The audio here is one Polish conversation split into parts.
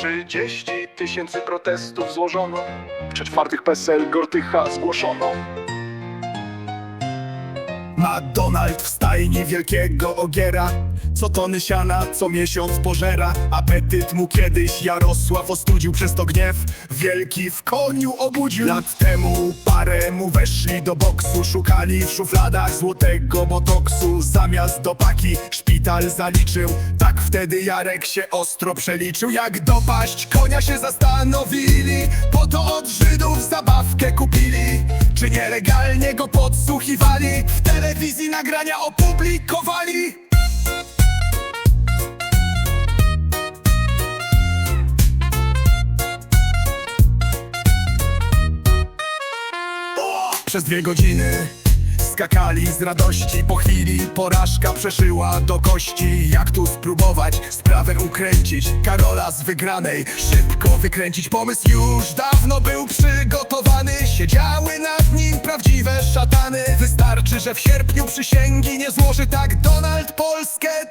30 tysięcy protestów złożono, w czwartych PSL Gortycha zgłoszono. Ma Donald w stajni wielkiego ogiera. Co tony siana co miesiąc pożera. Apetyt mu kiedyś Jarosław ostudził Przez to gniew wielki w koniu obudził. Lat temu parę mu weszli do boksu. Szukali w szufladach złotego botoksu. Zamiast do paki szpital zaliczył. Tak wtedy Jarek się ostro przeliczył. Jak dopaść konia się zastanowili Po to od Żydów zabawkę kupili. Czy nielegalnie go podsłuchiwali? W telewizji nagrania opublikowali. Przez dwie godziny skakali z radości. Po chwili porażka przeszyła do kości. Jak tu spróbować sprawę ukręcić? Karola z wygranej. Szybko wykręcić Pomysł. Już dawno był przygotowany. Siedziały nad nim prawdziwe szatany. Wystarczy, że w sierpniu przysięgi nie złoży Tak Donald Polskę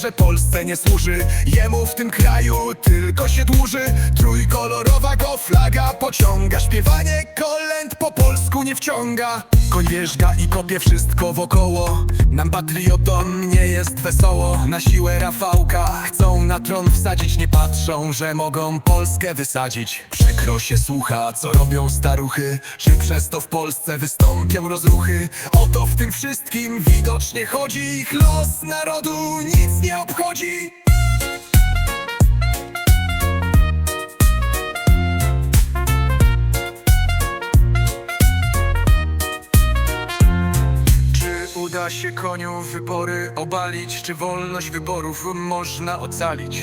że Polsce nie służy. Jemu w tym kraju tylko się dłuży. Trójkolorowa go flaga pociąga. Śpiewanie kolęd po polsku nie wciąga. Koń wierzga i kopie wszystko wokoło. Nam patriotom nie jest wesoło. Na siłę Rafałka chcą na tron wsadzić. Nie patrzą, że mogą Polskę wysadzić. Przykro się słucha, co robią staruchy Czy przez to w Polsce wystąpią rozruchy. O to w tym wszystkim widocznie chodzi. Ich los narodu nic nie obchodzi Czy uda się koniu wybory obalić? Czy wolność wyborów można ocalić?